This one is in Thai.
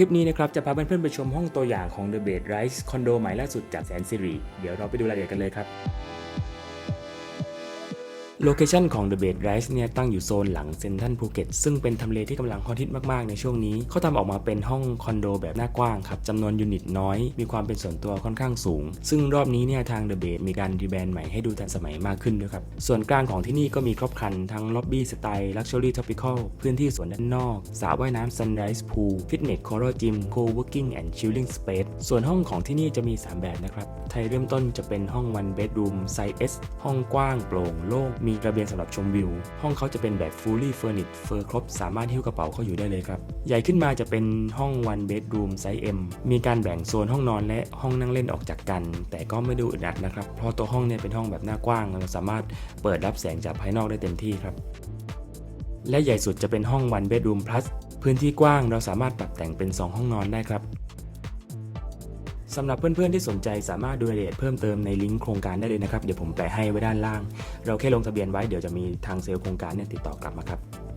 คลิปนี้นะครับจะพาเพื่อนๆไปชมห้องตัวอย่างของ The Bed Rise คอนโดใหม่ล่าสุดจากแสนสิริ เดี๋ยวเราไปดูรายละเอียดกันเลยครับ โลเคชันของ The Bed Rise เนี่ยตั้งอยู่โซนหลังเซ็นทรัลภูเก็ตซึ่งเป็นทำเลที่กำลังฮอตฮิตมากๆ ในช่วงนี้ เขาทำออกมาเป็นห้องคอนโดแบบหน้ากว้างครับจำนวนยูนิตน้อย มีความเป็นส่วนตัวค่อนข้างสูง ซึ่งรอบนี้เนี่ยทาง The Bed มีการรีแบรนด์ใหม่ให้ดูทันสมัยมากขึ้นด้วยครับ ส่วนกลางของที่นี่ก็มีครบครันทั้งล็อบบี้สไตล์ Luxury Tropical พื้นที่สวนด้านนอกสระว่ายน้ำ Sunrise Pool Fitness Coral Gym Co-working and Chilling Space ส่วนห้องของที่นี่จะมี 3 แบบนะครับไทยเริ่มต้นจะเป็นห้อง one bedroom size S ห้องกว้างโปร่งโล่งมีระเบียงสำหรับชมวิว ห้องเขาจะเป็นแบบ fully furnished เฟอร์ครบ สามารถหิ้วกระเป๋าเข้าอยู่ได้เลยครับ ใหญ่ขึ้นมาจะเป็นห้อง one bedroom size M มีการแบ่งโซนห้องนอนและห้องนั่งเล่นออกจากกัน แต่ก็ไม่ดูอึดอัดนะครับ เพราะตัวห้องเนี่ยเป็นห้องแบบหน้ากว้าง เราสามารถเปิดรับแสงจากภายนอกได้เต็มที่ครับ และใหญ่สุดจะเป็นห้อง one bedroom plus พื้นที่กว้างเราสามารถปรับแต่งเป็น 2 ห้องนอนได้ครับ สำหรับเพื่อนๆที่สนใจสามารถดูรายละเอียดเพิ่มเติมในลิงก์โครงการได้เลยนะครับ เดี๋ยวผมแปะให้ไว้ด้านล่าง เราแค่ลงทะเบียนไว้เดี๋ยวจะมีทางเซลล์โครงการเนี่ยติดต่อกลับมาครับ